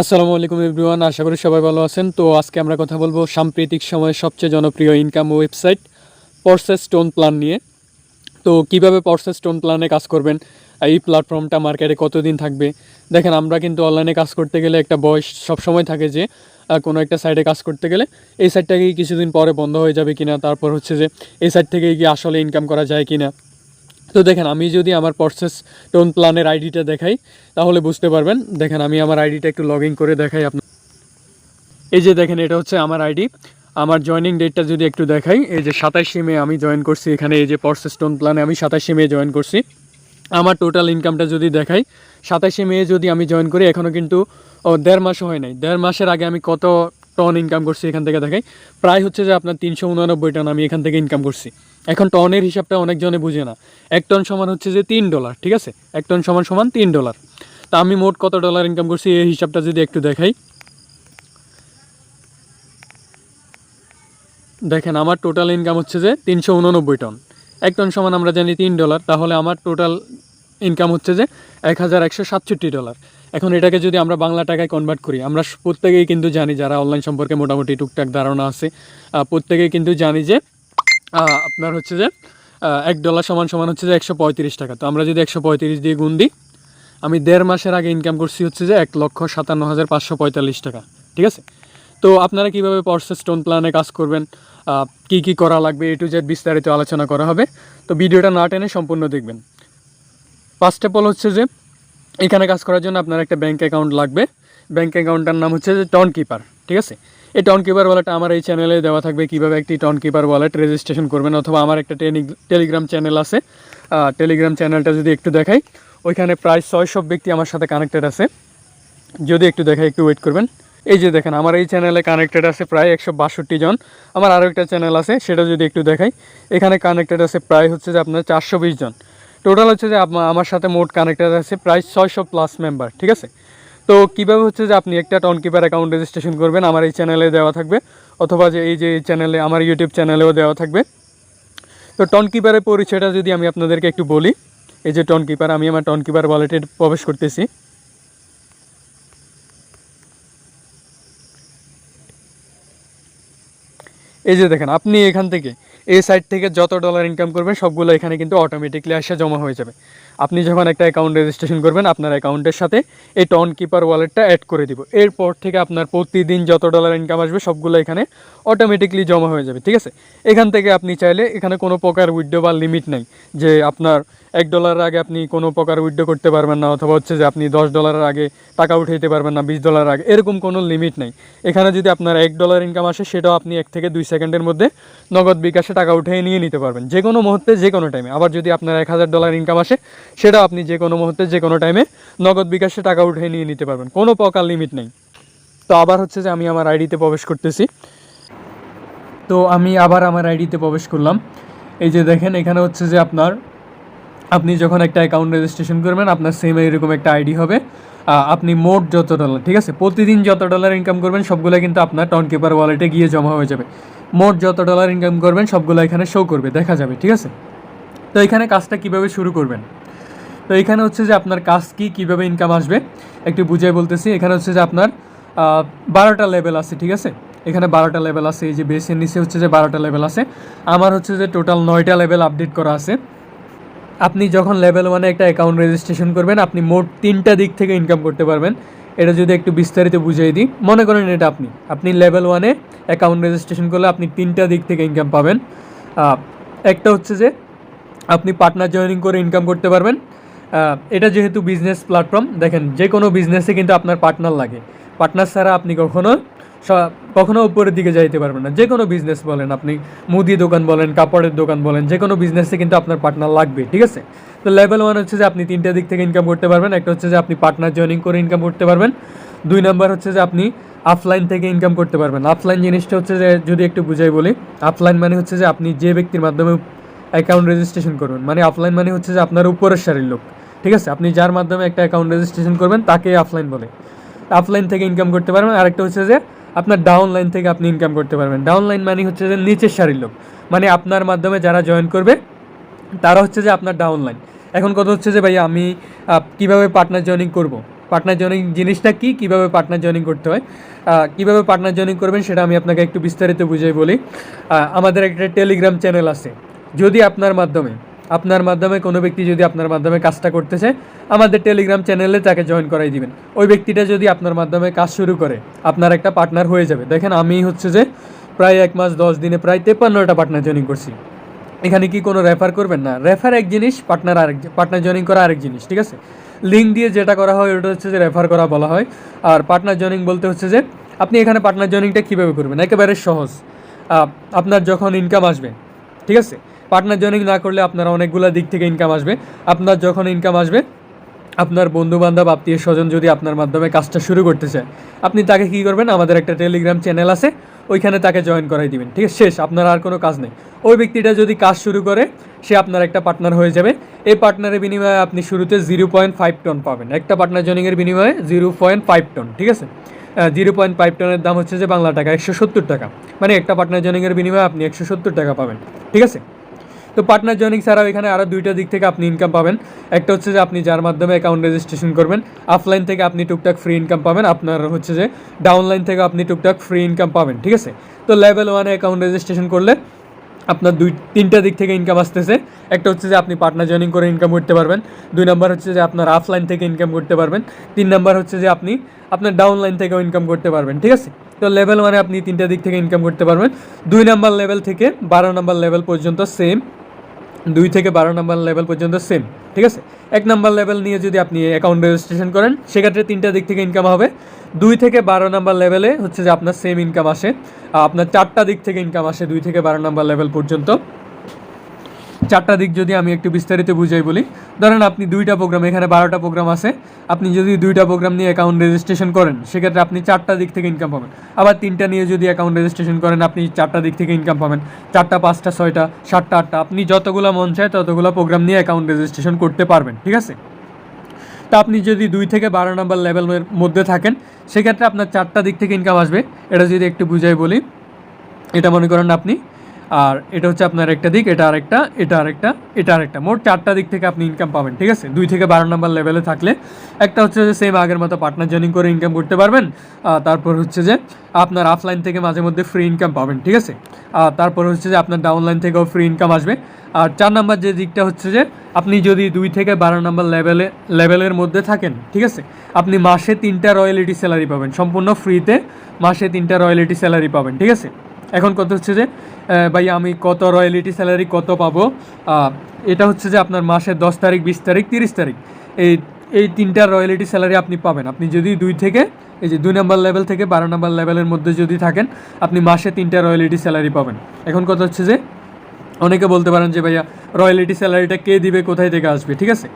আসসালামু আলাইকুম এভরিওয়ান, আশা করি সবাই ভালো আছেন। তো আজকে আমরা কথা বলব সাম্প্রতিক সময়ে সবচেয়ে জনপ্রিয় ইনকাম ওয়েবসাইট পর্সেস স্টোন প্ল্যান নিয়ে। তো কীভাবে পর্সেস স্টোন প্ল্যানে কাজ করবেন? এই প্ল্যাটফর্মটা মার্কেটে কতদিন থাকবে? দেখেন, আমরা কিন্তু অনলাইনে কাজ করতে গেলে একটা বয়স সবসময় থাকে যে কোনো একটা সাইডে কাজ করতে গেলে এই সাইডটাকে কিছুদিন পরে বন্ধ হয়ে যাবে কিনা, তারপর হচ্ছে যে, এই সাইড থেকে কি আসলে ইনকাম করা যায় কিনা। তো দেখেন, আমি যদি আমার পরসেস টোন প্ল্যানের আইডিটা দেখাই, তাহলে বুঝতে পারবেন। দেখেন, আমি আমার আইডিটা একটু লগ করে দেখাই আপনার এই যে দেখেন, এটা হচ্ছে আমার আইডি আমার জয়েনিং ডেটটা যদি একটু দেখাই, এই যে সাতাশে মে আমি জয়েন করছি এখানে, এই যে পরসেস টোন প্ল্যানে আমি সাতাশে মে জয়েন করছি। আমার টোটাল ইনকামটা যদি দেখাই, সাতাশে মে যদি আমি জয়েন করি এখনও কিন্তু দেড় মাসও হয় নাই। দেড় মাসের আগে আমি কত টন ইনকাম করছি এখান থেকে দেখাই। প্রায় হচ্ছে যে আপনার তিনশো উনানব্বই টন আমি এখান থেকে ইনকাম করছি। এখন টনের হিসাবটা অনেকজনে বুঝে না। এক টন সমান হচ্ছে যে তিন ডলার, ঠিক আছে? এক টন সমান সমান তিন ডলার। তা আমি মোট কত ডলার ইনকাম করছি এই হিসাবটা যদি একটু দেখাই। দেখেন, আমার টোটাল ইনকাম হচ্ছে যে তিনশো উননব্বই টন। এক টন সমান আমরা জানি তিন ডলার, তাহলে আমার টোটাল ইনকাম হচ্ছে যে এক হাজার একশো সাতষট্টি ডলার। এখন এটাকে যদি আমরা বাংলা টাকায় কনভার্ট করি, আমরা প্রত্যেকেই কিন্তু জানি, যারা অনলাইন সম্পর্কে মোটামুটি টুকটাক ধারণা আছে প্রত্যেকেই কিন্তু জানি যে আপনার হচ্ছে যে এক ডলার সমান সমান হচ্ছে যে একশো পঁয়ত্রিশ টাকা। তো আমরা যদি একশো পঁয়ত্রিশ দিয়ে গুণ দিই, আমি দেড় মাসের আগে ইনকাম করছি হচ্ছে যে এক লক্ষ সাতান্ন হাজার পাঁচশো পঁয়তাল্লিশ টাকা, ঠিক আছে? তো আপনারা কীভাবে পর্সেস স্টোন প্ল্যানে কাজ করবেন? কি কি করা লাগবে? এ টু জেড বিস্তারিত আলোচনা করা হবে। তো ভিডিওটা না টেনে সম্পূর্ণ দেখবেন। ফার্স্ট অফ অল হচ্ছে যে, এখানে কাজ করার জন্য আপনার একটা ব্যাঙ্ক অ্যাকাউন্ট লাগবে। ব্যাঙ্ক অ্যাকাউন্টটার নাম হচ্ছে যে টন কিপার ঠিক আছে? এই টন কিপার আমার এই চ্যানেলে দেওয়া থাকবে। কীভাবে একটি টন কিপার ওয়ালেট রেজিস্ট্রেশন করবেন অথবা আমার একটা টেলিগ্রাম চ্যানেল আছে। টেলিগ্রাম চ্যানেলটা যদি একটু দেখাই, ওইখানে প্রায় ছয়শো ব্যক্তি আমার সাথে কানেক্টেড আছে। যদি একটু দেখাই, একটু ওয়েট করবেন। এই যে দেখেন, আমার এই চ্যানেলে কানেক্টেড আছে প্রায় একশো বাষট্টি জন। আমার আরও একটা চ্যানেল আছে, সেটা যদি একটু দেখাই, এখানে কানেক্টেড আছে প্রায় হচ্ছে যে আপনার চারশো বিশ জন। টোটাল হচ্ছে যে আমার সাথে মোট কানেক্টেড আছে প্রায় ছয়শো প্লাস মেম্বার ঠিক আছে? তো কীভাবে হচ্ছে যে আপনি একটা টন কিপার অ্যাকাউন্ট রেজিস্ট্রেশন করবেন? আমার এই চ্যানেলে দেওয়া থাকবে। অথবা যে এই যে চ্যানেলে আমার ইউটিউব চ্যানেলেও দেওয়া থাকবে। তো টন কিপারের পরিচয়টা যদি আমি আপনাদেরকে একটু বলি, এই যে টন কিপার আমি আমার টন কিপার ওয়ালেটে প্রবেশ করতেছি। এই যে দেখেন, আপনি এখান থেকে এই সাইট থেকে যত ডলার ইনকাম করবেন, সবগুলো এখানে কিন্তু অটোমেটিকলি আসে, জমা হয়ে যাবে। আপনি যখন একটা অ্যাকাউন্ট রেজিস্ট্রেশন করবেন, আপনার অ্যাকাউন্টের সাথে এই টন কিপার ওয়ালেটটা অ্যাড করে দিব। এরপর থেকে আপনার প্রতিদিন যত ডলার ইনকাম আসবে, সবগুলো এখানে অটোমেটিকলি জমা হয়ে যাবে, ঠিক আছে? এখান থেকে আপনি চাইলে এখানে কোনো প্রকার উইড্রো বা লিমিট নেই, যে আপনার এক ডলারের আগে আপনি কোনো প্রকার উইড্রো করতে পারবেন না, অথবা হচ্ছে যে আপনি দশ ডলারের আগে টাকা উঠাইতে পারবেন না, বিশ ডলারের আগে, এরকম কোনো লিমিট নেই। এখানে যদি আপনার এক ডলার ইনকাম আসে, সেটাও আপনি এক থেকে দুই সেকেন্ডের মধ্যে নগদ বিকাশে টাকা উঠিয়ে নিয়ে নিতে পারবেন। যে কোনো মুহূর্তে যে কোনো টাইমে আবার যদি আপনার এক হাজার ডলার ইনকাম আসে সেটাও আপনি যে কোনো মুহূর্তে, যে কোনো টাইমে নগদ বিকাশে টাকা উঠিয়ে নিয়ে নিতে পারবেন। কোনো প্রকার লিমিট নেই। তো আবার হচ্ছে যে আমি আমার আইডিতে প্রবেশ করতেছি। তো আমি আবার আমার আইডিতে প্রবেশ করলাম। এই যে দেখেন, এখানে হচ্ছে যে আপনার, আপনি যখন একটা অ্যাকাউন্ট রেজিস্ট্রেশন করবেন, আপনার সেম এরকম একটা আইডি হবে। আপনি মোট যত ডলার ঠিক আছে? প্রতিদিন যত ডলার ইনকাম করবেন, সবগুলো কিন্তু আপনার টন কিপার ওয়ালেটে গিয়ে জমা হয়ে যাবে। মোট যত ডলার ইনকাম করবেন, সবগুলো এখানে শো করবে, দেখা যাবে, ঠিক আছে? তো এখানে কাজটা কীভাবে শুরু করবেন? তো এখানে হচ্ছে যে আপনার কাজ কী, কীভাবে ইনকাম আসবে, একটু বুঝাই বলতেছি। এখানে হচ্ছে যে আপনার বারোটা লেভেল আছে, ঠিক আছে? এখানে বারোটা লেভেল আছে, এই যে বেসের নিচে হচ্ছে যে বারোটা লেভেল আছে। আমার হচ্ছে যে টোটাল নয়টা লেভেল আপডেট করা আছে। আপনি যখন লেভেল ওয়ানে একটা অ্যাকাউন্ট রেজিস্ট্রেশন করবেন, আপনি মোট তিনটা দিক থেকে ইনকাম করতে পারবেন। এটা যদি একটু বিস্তারিত বুঝিয়ে দিই, মনে করেন এটা আপনি। আপনি লেভেল ওয়ানে অ্যাকাউন্ট রেজিস্ট্রেশন করলে আপনি তিনটা দিক থেকে ইনকাম পাবেন। একটা হচ্ছে যে আপনি পার্টনার জয়েনিং করে ইনকাম করতে পারবেন। এটা যেহেতু বিজনেস প্ল্যাটফর্ম দেখেন যে কোনো বিজনেসে কিন্তু আপনার পার্টনার লাগে। পার্টনার ছাড়া আপনি কখনো কখনো উপরের দিকে যাইতে পারবেন না। যে কোনো বিজনেস বলেন আপনি মুদি দোকান বলেন, কাপড়ের দোকান বলেন যে কোনো বিজনেসে কিন্তু আপনার পার্টনার লাগবে, ঠিক আছে? তো লেভেল ওয়ান হচ্ছে যে আপনি তিনটা দিক থেকে ইনকাম করতে পারবেন, একটা হচ্ছে যে আপনি পার্টনার জয়েনিং করে ইনকাম করতে পারবেন, দুই নাম্বার হচ্ছে যে আপনি আফলাইন থেকে ইনকাম করতে পারবেন। আফলাইন জিনিসটা হচ্ছে যে, যদি একটু বুঝাই বলি আফলাইন মানে হচ্ছে যে আপনি যে ব্যক্তির মাধ্যমে অ্যাকাউন্ট রেজিস্ট্রেশন করবেন মানে অফলাইন মানে হচ্ছে যে আপনার উপরের সারির লোক। ঠিক আছে? আপনি যার মাধ্যমে একটা অ্যাকাউন্ট রেজিস্ট্রেশন করবেন, তাকে অফলাইন বলে। অফলাইন থেকে ইনকাম করতে পারবেন। আরেকটা হচ্ছে যে, আপনার ডাউন লাইন থেকে আপনি ইনকাম করতে পারবেন। ডাউন লাইন মানে হচ্ছে যে, নিচের সারির লোক। মানে আপনার মাধ্যমে যারা জয়েন করবে, তারা হচ্ছে যে আপনার ডাউন লাইন এখন কথা হচ্ছে যে ভাই আমি কীভাবে পার্টনার জয়েনিং করব? পার্টনার জয়নিং জিনিসটা কি? কীভাবে পার্টনার জয়নিং করতে হয়? কীভাবে পার্টনার জয়নিং করবেন সেটা আমি আপনাকে একটু বিস্তারিত বুঝিয়ে বলি। আমাদের একটা টেলিগ্রাম চ্যানেল আছে। যদি আপনার মাধ্যমে আপনার মাধ্যমে, কোনো ব্যক্তি যদি আপনার মাধ্যমে কাজটা করতেছে, আমাদের টেলিগ্রাম চ্যানেলে তাকে জয়েন করাই দিবেন। ওই ব্যক্তিটা যদি আপনার মাধ্যমে কাজ শুরু করে, আপনার একটা পার্টনার হয়ে যাবে। দেখেন, আমি হচ্ছে যে প্রায় এক মাস, দশ দিনে প্রায় তেপান্নটা পার্টনার জয়েনিং করছি। এখানে কি কোনো রেফার করবেন? না রেফার এক জিনিস পার্টনার আরেক পার্টনার জয়েনিং করা আরেক জিনিস, ঠিক আছে? লিঙ্ক দিয়ে যেটা করা হয়, ওটা হচ্ছে যে রেফার করা বলা হয়। আর পার্টনার জয়েনিং বলতে হচ্ছে যে, আপনি এখানে পার্টনার জয়েনিংটা কীভাবে করবেন? একেবারে সহজ। আপনার যখন ইনকাম আসবে, ঠিক আছে? পার্টনার জয়েনিং না করলে আপনার অনেকগুলো দিক থেকে ইনকাম আসবে। আপনার যখন ইনকাম আসবে, আপনার বন্ধু বান্ধব আত্মীয় স্বজন যদি আপনার মাধ্যমে কাজটা শুরু করতে চায়, আপনি তাকে কী করবেন? আমাদের একটা টেলিগ্রাম চ্যানেল আছে, ওইখানে তাকে জয়েন করাই দিবেন। ঠিক আছে? শেষ, আপনার আর কোনো কাজ নেই। ওই ব্যক্তিটা যদি কাজ শুরু করে, সে আপনার একটা পার্টনার হয়ে যাবে। এই পার্টনারের বিনিময়ে আপনি শুরুতে জিরো পয়েন্ট ফাইভ টন পাবেন। একটা পার্টনার জয়েনিংয়ের বিনিময়ে জিরো পয়েন্ট ফাইভ টন ঠিক আছে? জিরো পয়েন্ট ফাইভ টনের দাম হচ্ছে যে বাংলা টাকা, একশো সত্তর টাকা। মানে একটা পার্টনার জয়েনিংয়ের বিনিময়ে আপনি একশো সত্তর টাকা পাবেন। ঠিক আছে? তো পার্টনার জয়েনিং ছাড়াও এখানে আরও দুইটা দিক থেকে আপনি ইনকাম পাবেন। একটা হচ্ছে যে আপনি যার মাধ্যমে অ্যাকাউন্ট রেজিস্ট্রেশন করবেন অফলাইন থেকে আপনি টুকটাক ফ্রি ইনকাম পাবেন। আপনার হচ্ছে যে ডাউনলাইন থেকে আপনি টুকটাক ফ্রি ইনকাম পাবেন, ঠিক আছে? তো লেভেল ওয়ানে অ্যাকাউন্ট রেজিস্ট্রেশন করলে আপনার দুই, তিনটা দিক থেকে ইনকাম আসতেছে। একটা হচ্ছে যে আপনি পার্টনার জয়েনিং করে ইনকাম করতে পারবেন। দুই নাম্বার হচ্ছে যে আপনার অফলাইন থেকে ইনকাম করতে পারবেন। তিন নাম্বার হচ্ছে যে আপনি, আপনার ডাউনলাইন থেকেও ইনকাম করতে পারবেন, ঠিক আছে? তো লেভেল মানে আপনি তিনটা দিক থেকে ইনকাম করতে পারবেন। দুই নাম্বার লেভেল থেকে বারো নাম্বার লেভেল পর্যন্ত সেম দুই থেকে বারো নাম্বার লেভেল পর্যন্ত সেম ঠিক আছে? এক নাম্বার লেভেল নিয়ে যদি আপনি অ্যাকাউন্ট রেজিস্ট্রেশন করেন, সেক্ষেত্রে তিনটা দিক থেকে ইনকাম হবে। দুই থেকে বারো নাম্বার লেভেলে হচ্ছে যে আপনার সেম ইনকাম আসে। আপনার চারটা দিক থেকে ইনকাম আসে দুই থেকে বারো নাম্বার লেভেল পর্যন্ত। চারটা দিক যদি আমি একটু বিস্তারিত বুঝাই বলি, ধরেন আপনি দুইটা প্রোগ্রাম এখানে বারোটা প্রোগ্রাম আছে, আপনি যদি দুইটা প্রোগ্রাম নিয়ে অ্যাকাউন্ট রেজিস্ট্রেশন করেন, সেক্ষেত্রে আপনি চারটা দিক থেকে ইনকাম পাবেন। আবার তিনটা নিয়ে যদি অ্যাকাউন্ট রেজিস্ট্রেশন করেন, আপনি চারটা দিক থেকে ইনকাম পাবেন। চারটা, পাঁচটা, ছয়টা, সাতটা, আটটা, আপনি যতগুলো মন চায় ততগুলো প্রোগ্রাম নিয়ে অ্যাকাউন্ট রেজিস্ট্রেশন করতে পারবেন, ঠিক আছে? তা আপনি যদি দুই থেকে বারো নাম্বার লেভেলের মধ্যে থাকেন, সেক্ষেত্রে আপনার চারটা দিক থেকে ইনকাম আসবে। এটা যদি একটু বুঝাই বলি, এটা মনে করেন আপনি আর এটা হচ্ছে আপনার একটা দিক, এটা আরেকটা এটা আরেকটা এটা আরেকটা। মোট চারটা দিক থেকে আপনি ইনকাম পাবেন, ঠিক আছে? দুই থেকে বারো নম্বর লেভেলে থাকলে। একটা হচ্ছে যে সেম আগের মতো পার্টনার জয়েনিং করে ইনকাম করতে পারবেন তারপর হচ্ছে যে আপনার অফলাইন থেকে মাঝে মধ্যে ফ্রি ইনকাম পাবেন, ঠিক আছে? আর তারপর হচ্ছে যে আপনার ডাউনলাইন থেকেও ফ্রি ইনকাম আসবে। আর চার নাম্বার যে দিকটা হচ্ছে যে আপনি যদি দুই থেকে বারো নম্বর লেভেলে লেভেলের মধ্যে থাকেন, ঠিক আছে? আপনি মাসে তিনটা রয়্যালিটি স্যালারি পাবেন, সম্পূর্ণ ফ্রিতে মাসে তিনটা রয়্যালিটি স্যালারি পাবেন, ঠিক আছে? এখন কত হচ্ছে যে ভাই, আমি কত রয়্যালিটি স্যালারি কত পাবো? এটা হচ্ছে যে আপনার মাসের দশ তারিখ, বিশ তারিখ, তিরিশ তারিখ। এই এই তিনটা রয়্যালিটি স্যালারি আপনি পাবেন। আপনি যদি দুই থেকে, এই যে দুই নম্বর লেভেল থেকে বারো নম্বর লেভেলের মধ্যে যদি থাকেন, আপনি মাসে তিনটা রয়্যালিটি স্যালারি পাবেন। এখন কথা হচ্ছে যে, অনেকে বলতে পারেন যে, ভাইয়া রয়্যালিটি স্যালারিটা কে দিবে, কোথায় থেকে আসবে? ঠিক আছে?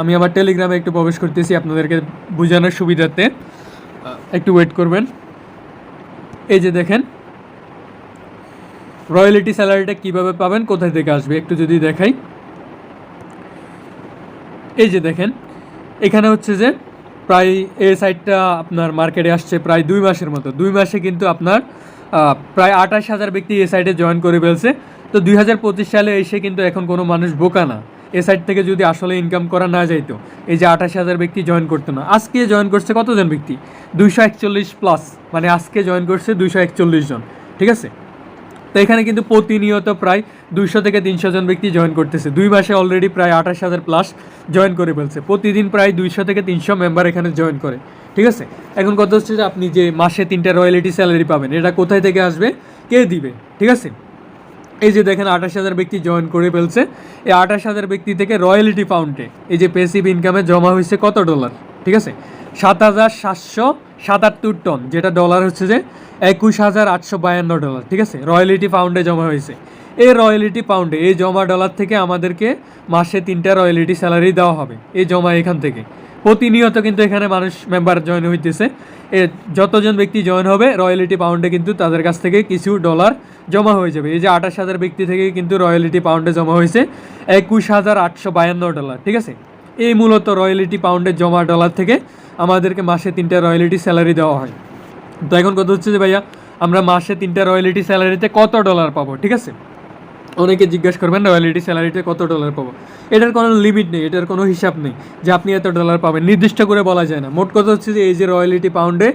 আমি আমার টেলিগ্রামে একটু প্রবেশ করতেছি আপনাদেরকে বোঝানোর সুবিধার্থে। একটু ওয়েট করবেন। এই যে দেখেন রয়্যালিটি স্যালারিটা কীভাবে পাবেন, কোথায় থেকে আসবে, একটু যদি দেখাই। এই যে দেখেন, এখানে হচ্ছে যে প্রায় এই সাইটটা আপনার মার্কেটে আসছে প্রায় দুই মাসের মতো। দুই মাসে কিন্তু আপনার প্রায় আঠাশ হাজার ব্যক্তি এ সাইটে জয়েন করে ফেলছে। তো দুই হাজার পঁচিশ সালে এসে কিন্তু এখন কোনো মানুষ বোকা না। এ সাইট থেকে যদি আসলে ইনকাম করা না যাইতো, এই যে আঠাশ হাজার ব্যক্তি জয়েন করতো না। আজকে জয়েন করছে কতজন ব্যক্তি? দুইশো একচল্লিশ প্লাস মানে আজকে জয়েন করছে দুইশো একচল্লিশ জন, ঠিক আছে? তো এখানে কিন্তু প্রতিনিয়ত প্রায় দুইশো থেকে তিনশো জন ব্যক্তি জয়েন করতেছে। দুই মাসে অলরেডি প্রায় আঠাশ হাজার প্লাস জয়েন করে ফেলছে। প্রতিদিন প্রায় দুইশো থেকে তিনশো মেম্বার এখানে জয়েন করে। ঠিক আছে? এখন কথা হচ্ছে যে আপনি যে মাসে তিনটা রয়্যালিটি স্যালারি পাবেন, এটা কোথায় থেকে আসবে? কে দিবে? ঠিক আছে? এই যে দেখেন আঠাশ হাজার ব্যক্তি জয়েন করে ফেলছে। এই আঠাশ হাজার ব্যক্তি থেকে রয়্যালিটি পাউন্ডে এই যে পেসিভ ইনকামে জমা হয়েছে কত ডলার ঠিক আছে? সাত হাজার সাতশো সাতাত্তর টন, যেটা ডলার হচ্ছে যে একুশ হাজার আটশো বায়ান্ন ডলার ঠিক আছে? রয়্যালিটি পাউন্ডে জমা হয়েছে। এই রয়্যালিটি পাউন্ডে এই জমা ডলার থেকে আমাদেরকে মাসে তিনটা রয়্যালিটি স্যালারি দেওয়া হবে, এই জমা এখান থেকে। প্রতিনিয়ত কিন্তু এখানে মানুষ মেম্বার জয়েন হইতেছে। এ, যতজন ব্যক্তি জয়েন হবে রয়্যালিটি পাউন্ডে কিন্তু তাদের কাছ থেকে কিছু ডলার জমা হয়ে যাবে। এই যে আঠাশ হাজার ব্যক্তি থেকে কিন্তু রয়্যালিটি পাউন্ডে জমা হয়েছে, একুশ হাজার আটশো বায়ান্ন ডলার ঠিক আছে? এই মূলত রয়্যালিটি পাউন্ডে জমা ডলার থেকে আমাদেরকে মাসে তিনটা রয়্যালিটি স্যালারি দেওয়া হয়। তো এখন কথা হচ্ছে যে ভাইয়া, আমরা মাসে তিনটা রয়্যালিটি স্যালারিতে কত ডলার পাবো, ঠিক আছে? অনেকে জিজ্ঞেস করবেন, রয়্যালিটি স্যালারিতে কত ডলার পাবো? এটার কোনো লিমিট নেই, এটার কোনো হিসাব নেই যে আপনি এত ডলার পাবেন, নির্দিষ্ট করে বলা যায় না। মোট কথা হচ্ছে যে এই যে রয়্যালিটি পাউন্ডে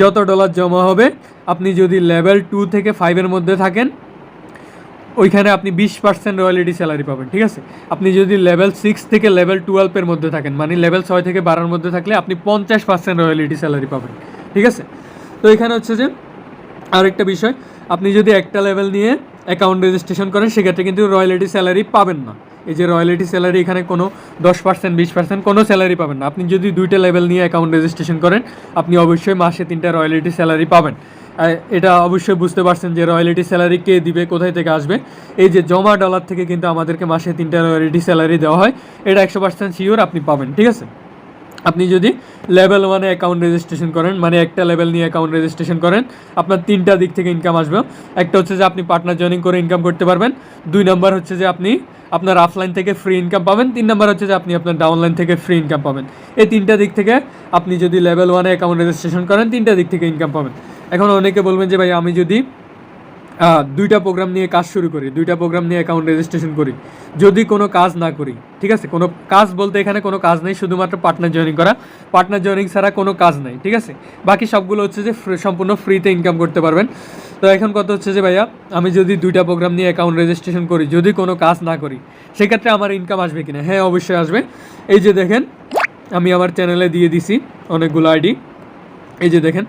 যত ডলার জমা হবে, আপনি যদি লেভেল টু থেকে ফাইভের মধ্যে থাকেন ওইখানে আপনি বিশ পার্সেন্ট রয়্যালিটি স্যালারি পাবেন, ঠিক আছে? আপনি যদি লেভেল সিক্স থেকে লেভেল টুয়েলভের মধ্যে থাকেন মানে লেভেল ছয় থেকে বারোর মধ্যে থাকলে আপনি পঞ্চাশ পার্সেন্ট রয়্যালিটি স্যালারি পাবেন, ঠিক আছে? তো এখানে হচ্ছে যে আরেকটা বিষয়, আপনি যদি একটা লেভেল নিয়ে অ্যাকাউন্ট রেজিস্ট্রেশন করেন, সেক্ষেত্রে কিন্তু রয়্যালিটি স্যালারি পাবেন না। এই যে রয়্যালিটি স্যালারি এখানে কোনো দশ পার্সেন্ট বিশ পার্সেন্ট কোনো স্যালারি পাবেন না। আপনি যদি দুইটা লেভেল নিয়ে অ্যাকাউন্ট রেজিস্ট্রেশন করেন, আপনি অবশ্যই মাসে তিনটা রয়্যালিটি স্যালারি পাবেন। এটা অবশ্যই বুঝতে পারছেন যে রয়্যালিটি স্যালারি কে দিবে, কোথায় থেকে আসবে। এই যে জমা ডলার থেকে কিন্তু আমাদেরকে মাসে তিনটা রয়্যালিটি স্যালারি দেওয়া হয়। এটা একশো পার্সেন্ট শিওর আপনি পাবেন, ঠিক আছে? আপনি যদি লেভেল ওয়ানে অ্যাকাউন্ট রেজিস্ট্রেশন করেন মানে একটা লেভেল নিয়ে অ্যাকাউন্ট রেজিস্ট্রেশন করেন, আপনার তিনটা দিক থেকে ইনকাম আসবে। একটা হচ্ছে যে আপনি পার্টনার জয়েনিং করে ইনকাম করতে পারবেন। দুই নাম্বার হচ্ছে যে আপনি আপনার অফলাইন থেকে ফ্রি ইনকাম পাবেন। তিন নাম্বার হচ্ছে যে আপনি আপনার ডাউনলাইন থেকে ফ্রি ইনকাম পাবেন। এই তিনটা দিক থেকে আপনি যদি লেভেল ওয়ানে অ্যাকাউন্ট রেজিস্ট্রেশন করেন, তিনটা দিক থেকে ইনকাম পাবেন। এখন অনেকে বলবেন যে ভাই, আমি যদি দুইটা প্রোগ্রাম নিয়ে কাজ শুরু করি, দুইটা প্রোগ্রাম নিয়ে অ্যাকাউন্ট রেজিস্ট্রেশন করি, যদি কোনো কাজ না করি, ঠিক আছে? কোনো কাজ বলতে এখানে কোনো কাজ নেই, শুধুমাত্র পার্টনার জয়েনিং করা। পার্টনার জয়েনিং ছাড়া কোনো কাজ নেই, ঠিক আছে? বাকি সবগুলো হচ্ছে যে সম্পূর্ণ ফ্রিতে ইনকাম করতে পারবেন। তো এখন কথা হচ্ছে যে ভাইয়া, আমি যদি দুইটা প্রোগ্রাম নিয়ে অ্যাকাউন্ট রেজিস্ট্রেশন করি, যদি কোনো কাজ না করি, সেক্ষেত্রে আমার ইনকাম আসবে কিনা? হ্যাঁ অবশ্যই আসবে। এই যে দেখেন, আমি আমার চ্যানেলে দিয়ে দিছি অনেকগুলো আইডি এই যে দেখেন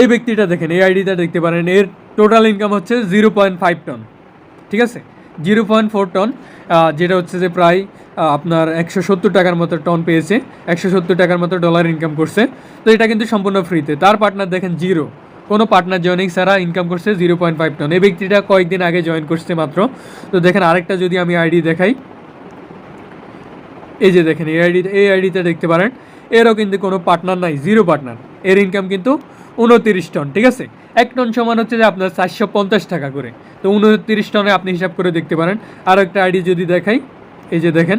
এই ব্যক্তিটা দেখেন, এই আইডিটা দেখতে পারেন, এর টোটাল ইনকাম হচ্ছে জিরো পয়েন্ট ফাইভ টন ঠিক আছে? জিরো পয়েন্ট ফোর টন যেটা হচ্ছে যে প্রায় আপনার একশো সত্তর টাকার মতো টন পেয়েছে, একশো সত্তর টাকার মতো ডলার ইনকাম করছে। তো এটা কিন্তু সম্পূর্ণ ফ্রিতে তার পার্টনার দেখেন জিরো কোনো পার্টনার জয়েনিং ছাড়া ইনকাম করছে জিরো পয়েন্ট ফাইভ টন এই ব্যক্তিটা কয়েকদিন আগে জয়েন করছে মাত্র। তো দেখেন, আরেকটা যদি আমি আইডি দেখাই, এই যে দেখেন, এই আইডি, এই আইডিটা দেখতে পারেন। এরও কিন্তু কোনো পার্টনার নাই জিরো পার্টনার এর ইনকাম কিন্তু উনতিরিশ টন ঠিক আছে? এক টন সমান হচ্ছে যে আপনার চারশো পঞ্চাশ টাকা করে। তো উনতিরিশ টনে আপনি হিসাব করে দেখতে পারেন। আর একটা আইডি যদি দেখাই, এই যে দেখেন,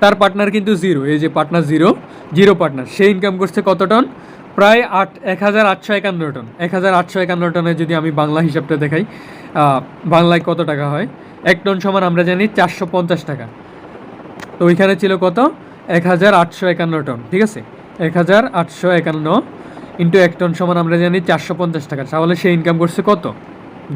তার পার্টনার কিন্তু জিরো এই যে পার্টনার জিরো জিরো পার্টনার সে ইনকাম করছে কত টন প্রায় আট, এক হাজার আটশো একান্ন টন এক হাজার আটশো একান্ন টনে যদি আমি বাংলা হিসাবটা দেখাই বাংলায় কত টাকা হয়? এক টন সমান আমরা জানি চারশো পঞ্চাশ টাকা। তো ওইখানে ছিল কত? এক হাজার আটশো একান্ন টন, ঠিক আছে? এক হাজার আটশো একান্ন ইন্টু এক টন সমান আমরা জানি চারশো পঞ্চাশ টাকা। তাহলে সে ইনকাম করছে কত?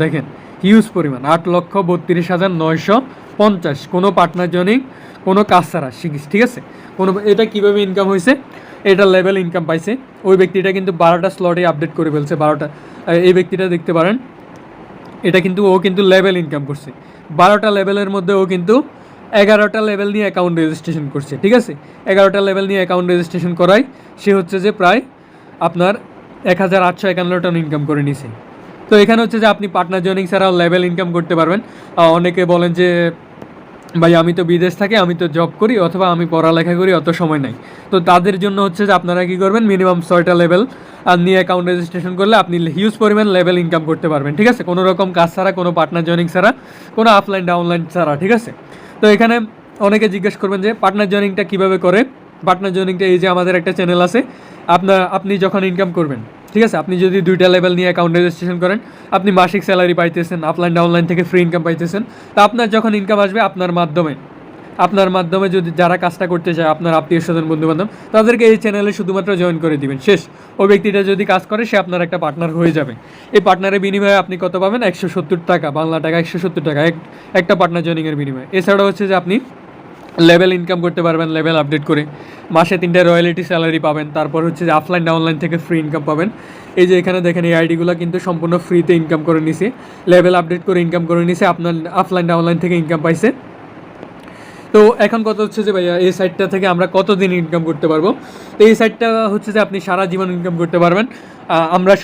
দেখেন হিউজ পরিমাণ, আট লক্ষ বত্রিশ হাজার নয়শো পঞ্চাশ। কোনো পার্টনার জনিং, কোনো কাজ ছাড়া শিখিস ঠিক আছে? কোনো, এটা কীভাবে ইনকাম হয়েছে? এটা লেভেল ইনকাম পাইছে। ওই ব্যক্তিটা কিন্তু বারোটা স্লটে আপডেট করে ফেলছে, বারোটা এই ব্যক্তিটা দেখতে পারেন। এটা কিন্তু ও কিন্তু লেভেল ইনকাম করছে। বারোটা লেভেলের মধ্যে ও কিন্তু এগারোটা লেভেল নিয়ে অ্যাকাউন্ট রেজিস্ট্রেশন করছে, ঠিক আছে? এগারোটা লেভেল নিয়ে অ্যাকাউন্ট রেজিস্ট্রেশন করায়, সে হচ্ছে যে প্রায় আপনার এক হাজার আটশো একান্ন টন ইনকাম করে নিছে। তো এখানে হচ্ছে যে আপনি পার্টনার জয়েনিং ছাড়াও লেভেল ইনকাম করতে পারবেন। অনেকে বলেন যে, ভাই, আমি তো বিদেশ থাকি, আমি তো জব করি, অথবা আমি পড়ালেখা করি, অত সময় নাই। তো তাদের জন্য হচ্ছে যে আপনারা কী করবেন? মিনিমাম ছয়টা লেভেল আর নিয়ে অ্যাকাউন্ট রেজিস্ট্রেশন করলে আপনি হিউজ পরিমাণ লেভেল ইনকাম করতে পারবেন, ঠিক আছে? কোনো রকম কাজ ছাড়া, কোনো পার্টনার জয়েনিং ছাড়া, কোনো অফলাইন ডাউনলাইন ছাড়া, ঠিক আছে? তো এখানে অনেকে জিজ্ঞেস করবেন যে পার্টনার জয়নিংটা কীভাবে করে? পার্টনার জয়নিংটা এই যে আমাদের একটা চ্যানেল আছে আপনার আপনি যখন ইনকাম করবেন, ঠিক আছে? আপনি যদি দুইটা লেভেল নিয়ে অ্যাকাউন্ট রেজিস্ট্রেশন করেন, আপনি মাসিক স্যালারি পাইতেছেন আপলাইন ডাউনলাইন থেকে ফ্রি ইনকাম পাইতেছেন, তা আপনার যখন ইনকাম আসবে, আপনার মাধ্যমে আপনার মাধ্যমে যদি যারা কাজটা করতে চায়, আপনার আত্মীয় স্বজন বন্ধু বান্ধব তাদেরকে এই চ্যানেলে শুধুমাত্র জয়েন করে দিবেন। শেষ। ওই ব্যক্তিটা যদি কাজ করে, সে আপনার একটা পার্টনার হয়ে যাবে। এই পার্টনারের বিনিময়ে আপনি কত পাবেন? একশো সত্তর টাকা, বাংলা টাকা একশো সত্তর টাকা। এক একটা পার্টনার জয়েনিংয়ের বিনিময়ে। এছাড়া হচ্ছে যে আপনি লেভেল ইনকাম করতে পারবেন লেভেল আপডেট করে। মাসে তিনটে রয়্যালিটি স্যালারি পাবেন। তারপর হচ্ছে যে অফলাইন ডাউনলাইন থেকে ফ্রি ইনকাম পাবেন। এই যে এখানে দেখেন, এই আইডিগুলো কিন্তু সম্পূর্ণ ফ্রিতে ইনকাম করে নিছে। লেভেল আপডেট করে ইনকাম করে নিছে। আপনার অফলাইন ডাউনলাইন থেকে ইনকাম পাইছে। তো এখন কত হচ্ছে যে ভাইয়া, এই সাইটটা থেকে আমরা কতদিন ইনকাম করতে পারব? তো এই সাইটটা হচ্ছে যে আপনি সারা জীবন ইনকাম করতে পারবেন। আমরা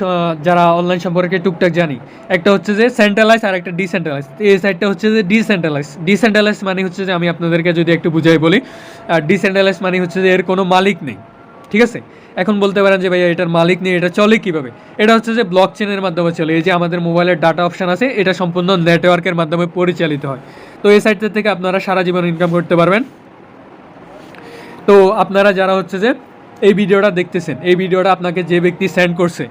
যারা অনলাইন সম্পর্কে টুকটাক জানি, একটা হচ্ছে যে সেন্ট্রালাইজ আর একটা ডিসেন্ট্রালাইজ এই সাইটটা হচ্ছে যে ডিসেন্ট্রালাইজ ডিসেন্ট্রালাইজ মানে হচ্ছে যে আমি আপনাদেরকে যদি একটু বুঝাই বলি ডিসেন্ট্রালাইজ মানে হচ্ছে যে এর কোনো মালিক নেই, ঠিক আছে? এখন বলতে পারেন যে ভাইয়া, এটার মালিক নেই, এটা চলে কীভাবে? এটা হচ্ছে যে ব্লক চেনের মাধ্যমে চলে। এই যে আমাদের মোবাইলের ডাটা অপশন আছে, এটা সম্পূর্ণ নেটওয়ার্কের মাধ্যমে পরিচালিত হয়। তো এই সাইটটা থেকে আপনারা সারা জীবন ইনকাম করতে পারবেন। তো আপনারা যারা হচ্ছে যে এই ভিডিওটা দেখতেছেন, এই ভিডিওটা আপনাকে যে ব্যক্তি সেন্ড করছে,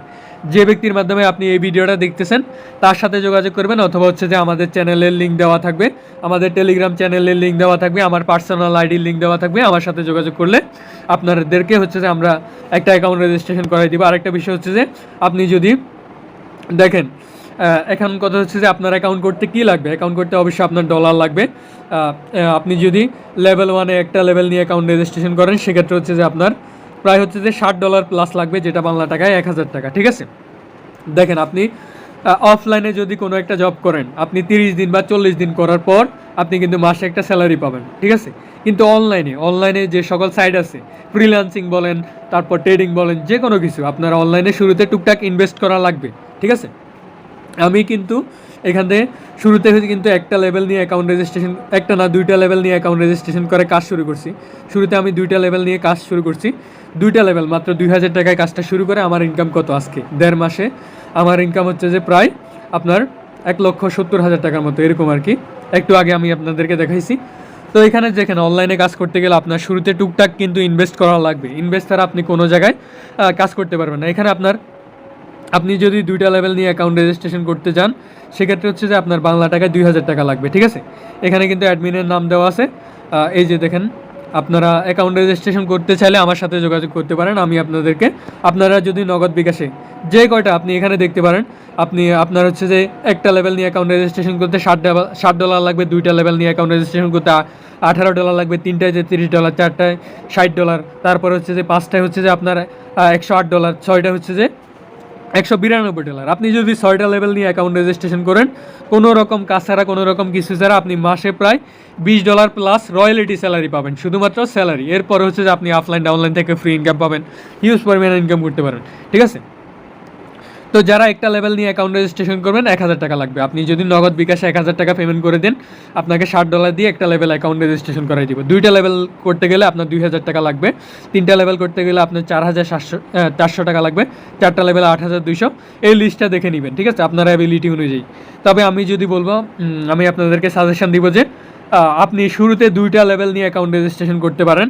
যে ব্যক্তির মাধ্যমে আপনি এই ভিডিওটা দেখতেছেন, তার সাথে যোগাযোগ করবেন অথবা হচ্ছে যে আমাদের চ্যানেলের লিঙ্ক দেওয়া থাকবে। আমাদের টেলিগ্রাম চ্যানেলের লিঙ্ক দেওয়া থাকবে, আমার পার্সোনাল আইডির লিঙ্ক দেওয়া থাকবে, আমার সাথে যোগাযোগ করলে আপনাদেরকে হচ্ছে যে আমরা একটা অ্যাকাউন্ট রেজিস্ট্রেশন করাই দিব। আরেকটা বিষয় হচ্ছে যে আপনি যদি দেখেন এখন কথা হচ্ছে যে আপনার অ্যাকাউন্ট করতে কি লাগবে? অ্যাকাউন্ট করতে অবশ্যই আপনার ডলার লাগবে। আপনি যদি লেভেল ওয়ানে একটা লেভেল নিয়ে অ্যাকাউন্ট রেজিস্ট্রেশন করেন, সেক্ষেত্রে হচ্ছে যে আপনার প্রায় হচ্ছে যে ষাট ডলার প্লাস লাগবে, যেটা বাংলা টাকায় এক হাজার টাকা, ঠিক আছে? দেখেন, আপনি অফলাইনে যদি কোনো একটা জব করেন, আপনি তিরিশ দিন বা চল্লিশ দিন করার পর আপনি কিন্তু মাসে একটা স্যালারি পাবেন, ঠিক আছে? কিন্তু অনলাইনে অনলাইনে যে সকল সাইট আছে ফ্রিল্যান্সিং বলেন, তারপর ট্রেডিং বলেন যে কোনো কিছু, আপনার অনলাইনে শুরুতে টুকটাক ইনভেস্ট করা লাগবে, ঠিক আছে? আমি কিন্তু এখান থেকে শুরুতে হচ্ছে কিন্তু একটা লেভেল নিয়ে অ্যাকাউন্ট রেজিস্ট্রেশন একটা না দুইটা লেভেল নিয়ে অ্যাকাউন্ট রেজিস্ট্রেশন করে কাজ শুরু করছি। শুরুতে আমি দুইটা লেভেল নিয়ে কাজ শুরু করছি। দুইটা লেভেল মাত্র দুই হাজার টাকায় কাজটা শুরু করে আমার ইনকাম কত আজকে? দেড় মাসে। আমার ইনকাম হচ্ছে যে প্রায় আপনার এক লক্ষ সত্তর হাজার টাকার মতো, এরকম আর কি। একটু আগে আমি আপনাদেরকে দেখাইছি। তো এখানে যেখানে অনলাইনে কাজ করতে গেলে আপনার শুরুতে টুকটাক কিন্তু ইনভেস্ট করা লাগবে। ইনভেস্ট ছাড়া আপনি কোনো জায়গায় কাজ করতে পারবেন না। এখানে আপনার আপনি যদি দুইটা লেভেল নিয়ে অ্যাকাউন্ট রেজিস্ট্রেশন করতে চান, সেক্ষেত্রে হচ্ছে যে আপনার বাংলা টাকায় দুই হাজার টাকা লাগবে, ঠিক আছে? এখানে কিন্তু অ্যাডমিনের নাম দেওয়া আছে। এই যে দেখেন, আপনারা অ্যাকাউন্ট রেজিস্ট্রেশন করতে চাইলে আমার সাথে যোগাযোগ করতে পারেন, আমি আপনাদেরকে, আপনারা যদি নগদ বিকাশে যে কয়টা আপনি এখানে দেখতে পারেন, আপনি, আপনার হচ্ছে যে একটা লেভেল নিয়ে অ্যাকাউন্ট রেজিস্ট্রেশন করতে ষাট ডলার ষাট ডলার লাগবে, দুইটা লেভেল নিয়ে অ্যাকাউন্ট রেজিস্ট্রেশন করতে আঠারো ডলার লাগবে, তিনটায় যে তিরিশ ডলার চারটায় ষাট ডলার তারপর হচ্ছে যে পাঁচটায় হচ্ছে যে আপনার একশো আট ডলার ছয়টা হচ্ছে যে একশো বিরানব্বই ডলার। আপনি যদি ছয়টা লেভেল নিয়ে অ্যাকাউন্ট রেজিস্ট্রেশন করেন, কোনো রকম কাজ ছাড়া, কোনো রকম কিছু ছাড়া আপনি মাসে প্রায় বিশ ডলার প্লাস রয়্যালিটি স্যালারি পাবেন, শুধুমাত্র স্যালারি এরপর হচ্ছে যে আপনি অফলাইন ডাউনলাইন থেকে ফ্রি ইনকাম পাবেন হিউজ পরিমাণে ইনকাম করতে পারেন ঠিক আছে? তো যারা একটা লেভেল নিয়ে অ্যাকাউন্ট রেজিস্ট্রেশন করবেন, এক হাজার টাকা লাগবে। আপনি যদি নগদ বিকাশে এক হাজার টাকা পেমেন্ট করে দেন, আপনাকে ষাট ডলার দিয়ে একটা লেভেল অ্যাকাউন্ট রেজিস্ট্রেশন করাই দিব। দুইটা লেভেল করতে গেলে আপনার দুই হাজার টাকা লাগবে। তিনটা লেভেল করতে গেলে আপনার চার হাজার সাতশো চারশো টাকা লাগবে। চারটা লেভেল আট হাজার দুইশো। এই লিস্টটা দেখে নেবেন, ঠিক আছে? আপনার অ্যাবিলিটি অনুযায়ী। তবে আমি যদি বলব আমি আপনাদেরকে সাজেশন দিব যে আপনি শুরুতে দুইটা লেভেল নিয়ে অ্যাকাউন্ট রেজিস্ট্রেশন করতে পারেন।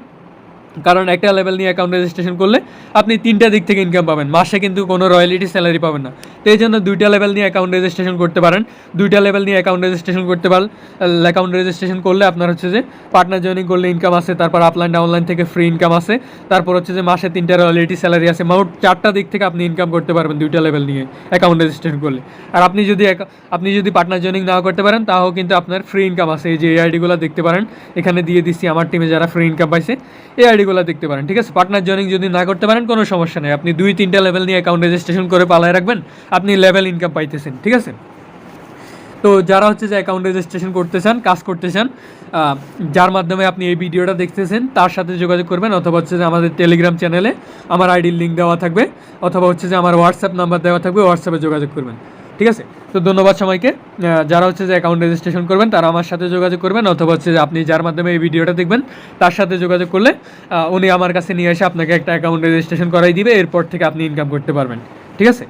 কারণ একটা লেভেল নিয়ে অ্যাকাউন্ট রেজিস্ট্রেশন করলে আপনি তিনটা দিক থেকে ইনকাম পাবেন। মাসে কিন্তু কোনো রয়্যালিটি স্যালারি পাবেন না। তো এই জন্য দুইটা লেভেল নিয়ে অ্যাকাউন্ট রেজিস্ট্রেশন করতে পারেন। দুইটা লেভেল নিয়ে অ্যাকাউন্ট রেজিস্ট্রেশন করতে পারেন অ্যাকাউন্ট রেজিস্ট্রেশন করলে আপনার হচ্ছে যে পার্টনার জয়েনিং করলে ইনকাম আছে, তারপর আপলাইন ডাউনলাইন থেকে ফ্রি ইনকাম আছে, তারপর হচ্ছে যে মাসে তিনটা রয়্যালিটি স্যালারি আছে। মোট চারটা দিক থেকে আপনি ইনকাম করতে পারবেন দুইটা লেভেল নিয়ে অ্যাকাউন্ট রেজিস্ট্রেশন করলে। আর আপনি যদি আপনি যদি পার্টনার জয়েনিং নাও করতে পারেন, তাও কিন্তু আপনার ফ্রি ইনকাম আছে। এই যে এই আইডিগুলো দেখতে পারেন, এখানে দিয়ে দিচ্ছি আমার টিমে যারা ফ্রি ইনকাম পাইছে এই আইডিগুলো দেখতে পারেন, ঠিক আছে? পার্টনার জয়েনিং যদি না করতে পারেন, কোনো সমস্যা নেই। আপনি দুই, তিনটা লেভেল নিয়ে অ্যাকাউন্ট রেজিস্ট্রেশন করে পালায় রাখবেন, আপনি লেভেল ইনকাম পাইতেছেন, ঠিক আছে? তো যারা হচ্ছে যে অ্যাকাউন্ট রেজিস্ট্রেশন করতে চান, কাজ করতে চান যার মাধ্যমে আপনি এই ভিডিওটা দেখতেছেন, তার সাথে যোগাযোগ করবেন, অথবা হচ্ছে যে আমাদের টেলিগ্রাম চ্যানেলে আমার আইডির লিঙ্ক দেওয়া থাকবে, অথবা হচ্ছে যে আমার হোয়াটসঅ্যাপ নাম্বার দেওয়া থাকবে হোয়াটসঅ্যাপে যোগাযোগ করবেন। ঠিক আছে? তো ধন্যবাদ সবাইকে। যারা হচ্ছে যে অ্যাকাউন্ট রেজিস্ট্রেশন করবেন, তারা আমার সাথে যোগাযোগ করবেন, অথবা হচ্ছে যে আপনি যার মাধ্যমে এই ভিডিওটা দেখবেন, তার সাথে যোগাযোগ করলে উনি আমার কাছে নিয়ে এসে আপনাকে একটা অ্যাকাউন্ট রেজিস্ট্রেশন করাই দিবে, এরপর থেকে আপনি ইনকাম করতে পারবেন। ঠিক আছে?